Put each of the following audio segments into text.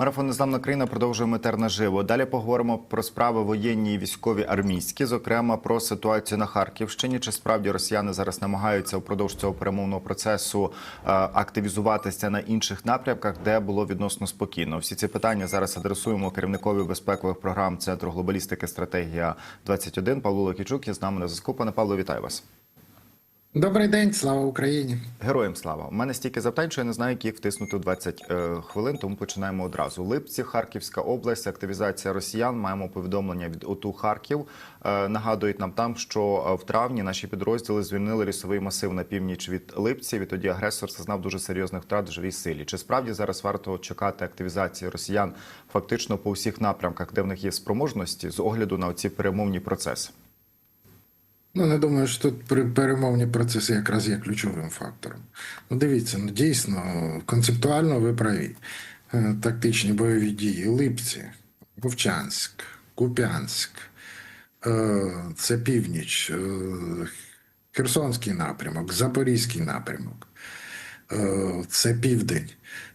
Марафон Незламна країна продовжує етер наживо. Далі поговоримо про справи воєнні і військові армійські, зокрема про ситуацію на Харківщині. Чи справді росіяни зараз намагаються впродовж цього перемовного процесу е, активізуватися на інших напрямках, де було відносно спокійно? Всі ці питання зараз адресуємо керівникові безпекових програм Центру глобалістики стратегія 21 Павло Локічук. є з нами на зв'язку. Пане Павло, вітаю вас. Добрий день, слава Україні. Героям слава. У мене стільки запитань, що я не знаю, як їх втиснути в 20 е, хвилин, тому починаємо одразу. Липці, Харківська область, активізація росіян. Маємо повідомлення від ОТУ Харків. Е, нагадують нам там, що е, в травні наші підрозділи звільнили лісовий масив на північ від Липців. І тоді агресор зазнав дуже серйозних втрат в живій силі. Чи справді зараз варто чекати активізації росіян фактично по всіх напрямках, де в них є спроможності, з огляду на ці перемовні процеси? Ну, не думаю, що тут перемовні процеси якраз є ключовим фактором. Ну, дивіться, ну дійсно, концептуально ви праві. Е, Тактичні бойові дії, Липці, Вовчанськ, Куп'янськ, е, це північ, е, Херсонський напрямок, Запорізький напрямок, це південь.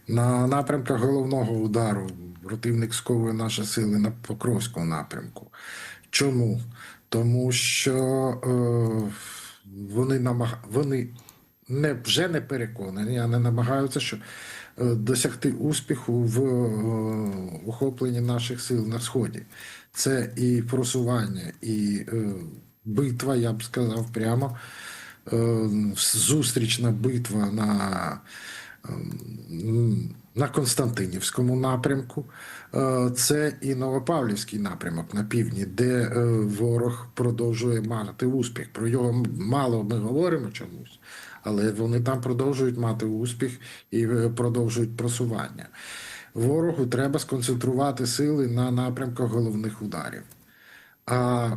На напрямках головного удару противник сковує наші сили на Покровському напрямку. Чому? Тому що е, вони намаг... вони не вже не переконані, а не намагаються що, е, досягти успіху в е, охопленні наших сил на сході. Це і просування, і е, битва, я б сказав прямо. Е, зустрічна битва на м, на Константинівському напрямку. Е, Це і Новопавлівський напрямок на півдні, де е, ворог продовжує мати успіх. Про його мало ми говоримо чомусь, але вони там продовжують мати успіх і е, продовжують просування. Ворогу треба сконцентрувати сили на напрямках головних ударів. А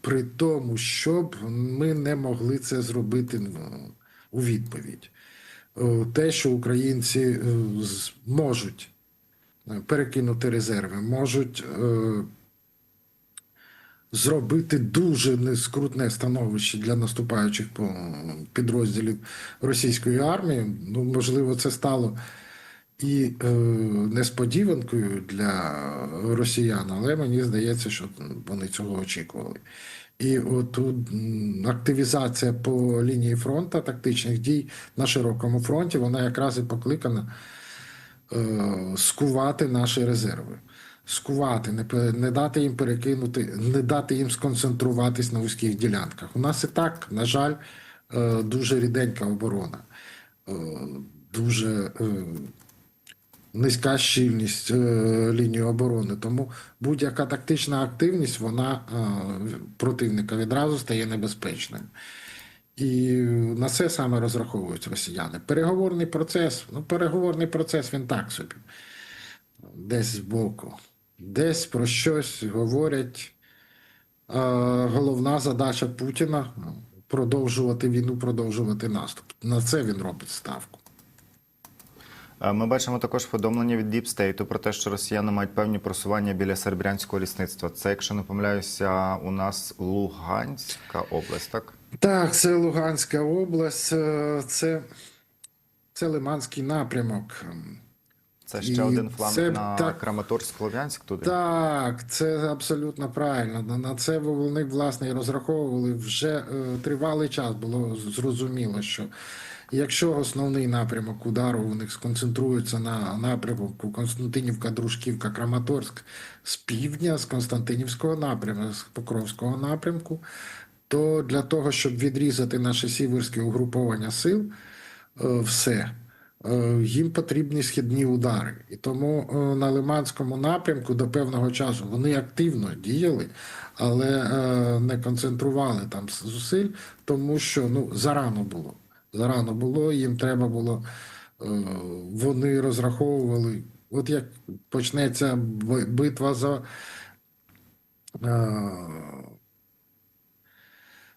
при тому, щоб ми не могли це зробити ну, у відповідь. Е, Те, що українці е, можуть е, перекинути резерви, можуть зробити дуже нескрутне становище для наступаючих підрозділів російської армії. Ну, можливо, це стало і е, несподіванкою для росіян, але мені здається, що вони цього очікували. І от активізація по лінії фронту тактичних дій на широкому фронті, вона якраз і покликана е, скувати наші резерви. Скувати, не, не дати їм перекинути, не дати їм сконцентруватись на вузьких ділянках. У нас і так, на жаль, е, дуже ріденька оборона, е, дуже е, низька щільність е, лінії оборони. Тому будь-яка тактична активність вона е, противника відразу стає небезпечною. І на це саме розраховують росіяни. Переговорний процес, ну переговорний процес він так собі. Десь збоку, десь про щось говорять. Е, головна задача Путіна продовжувати війну, продовжувати наступ. На це він робить ставку. Е, Ми бачимо також повідомлення від Deep State про те, що росіяни мають певні просування біля серебрянського лісництва. Це, якщо не помиляюся, у нас Луганська область, так? Так, це Луганська область, е, це, це Лиманський напрямок. Це ще І один фланг це на так- Краматорськ-Слов'янськ туди. Так, це абсолютно правильно. На- На це вони власне і розраховували вже е, тривалий час. Було зрозуміло, що якщо основний напрямок удару у них сконцентрується на напрямку Константинівка, Дружківка, Краматорськ з півдня, з Константинівського напрямку, з Покровського напрямку, то для того, щоб відрізати наше сіверське угруповання сил, е, все. Е, Їм потрібні східні удари. І тому е, на Лиманському напрямку до певного часу вони активно діяли, але не концентрували там зусиль, тому що ну, зарано було. Зарано було, їм треба було, е, вони розраховували, от як почнеться битва за. е,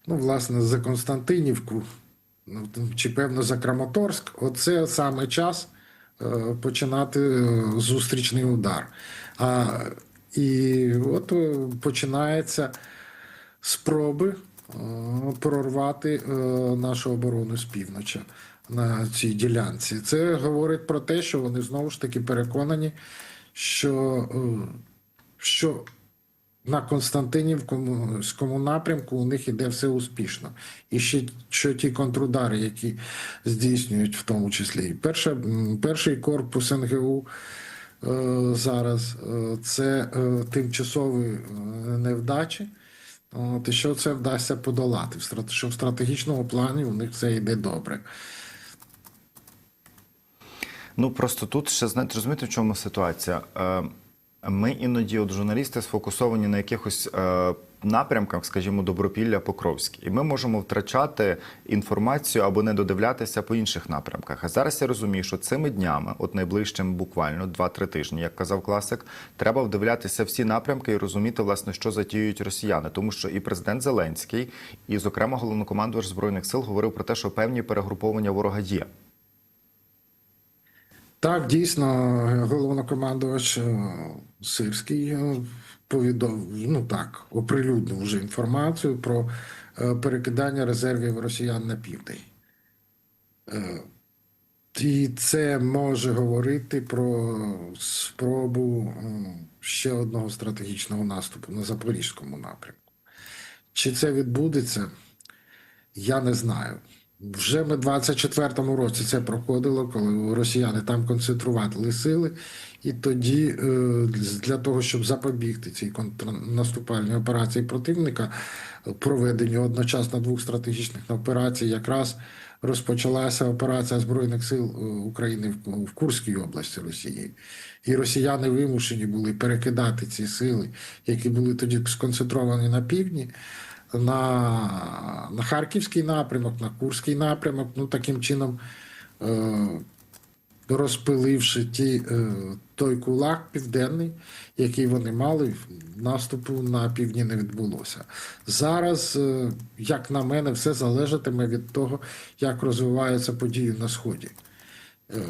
ну, власне, за Константинівку, ну, чи певно за Краматорськ, оце саме час е, починати зустрічний удар. А, і от починається спроби прорвати е, нашу оборону з півночі на цій ділянці. Це говорить про те, що вони знову ж таки переконані, що, е, що на Константинівському напрямку у них іде все успішно. І ще що ті контрудари, які здійснюють в тому числі. Перша, перший корпус НГУ е, зараз е, це е, тимчасові е, невдачі. От, і що це вдасться подолати? Що в стратегічному плані у них все йде добре. Ну просто тут ще знаєте, розумієте, в чому ситуація? Е, Ми іноді, от журналісти, сфокусовані на якихось е, напрямках, скажімо, Добропілля, Покровський, і ми можемо втрачати інформацію або не додивлятися по інших напрямках. А зараз я розумію, що цими днями, от найближчим буквально 2-3 тижні, як казав класик, треба вдивлятися всі напрямки і розуміти, власне, що затіюють росіяни, тому що і президент Зеленський, і, зокрема, головнокомандувач збройних сил говорив про те, що певні перегруповання ворога є. Так, дійсно, головнокомандувач е, Сирський е, повідомив, ну так, оприлюднив вже інформацію про е, перекидання резервів росіян на південь. І це може говорити про спробу ще одного стратегічного наступу на Запорізькому напрямку. Чи це відбудеться, я не знаю. Вже ми в 24-му році це проходило, коли росіяни там концентрували сили, і тоді е, для того, щоб запобігти цій контрнаступальній операції противника, проведенню одночасно двох стратегічних операцій, якраз розпочалася операція Збройних сил е, України в- в Курській області Росії. І росіяни вимушені були перекидати ці сили, які були тоді сконцентровані на півдні, на, на Харківський напрямок, на Курський напрямок, ну таким чином е, розпиливши ті, е, той кулак південний, який вони мали, наступу на півдні не відбулося. Зараз, е, як на мене, все залежатиме від того, як розвиваються події на Сході. Е,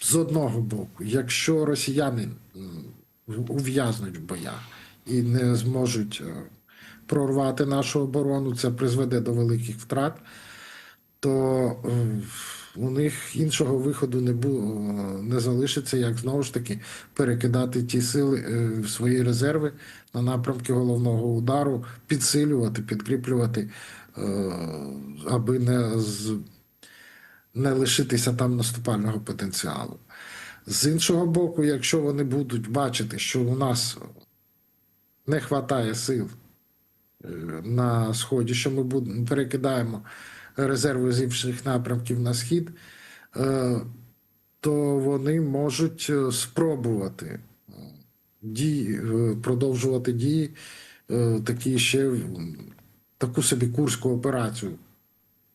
з одного боку, якщо росіяни ув'язнуть в боях і не зможуть е, прорвати нашу оборону, це призведе до великих втрат, то е, у них іншого виходу не бу, не залишиться, як знову ж таки перекидати ті сили, е, в свої резерви на напрямки головного удару, підсилювати, підкріплювати, е, аби не з не лишитися там наступального потенціалу. З іншого боку, якщо вони будуть бачити, що у нас не вистачає сил на сході, що ми перекидаємо резерви з інших напрямків на схід, е, то вони можуть е, спробувати е, дії, продовжувати дії, такі ще таку собі курську операцію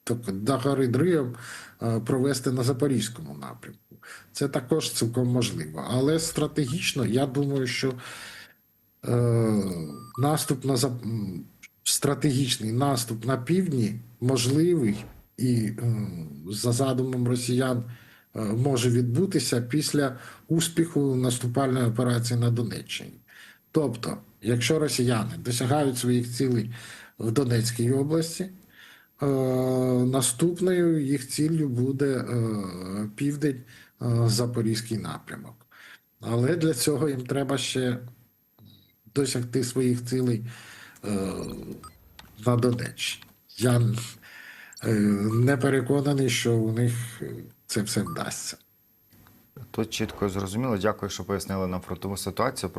тобто до Дриєм провести на Запорізькому напрямку. Це також цілком можливо. Але стратегічно, я думаю, що е, наступ на стратегічний наступ на півдні можливий і е, за задумом росіян е, може відбутися після успіху наступальної операції на Донеччині. Тобто, якщо росіяни досягають своїх цілей в Донецькій області, Е, Наступною їх ціллю буде південь, Запорізький напрямок. Але для цього їм треба ще досягти своїх цілей на Донеччині. Я е, не переконаний, що у них е, це все вдасться. Тут чітко зрозуміло. Дякую, що пояснили нам фронтову ситуацію.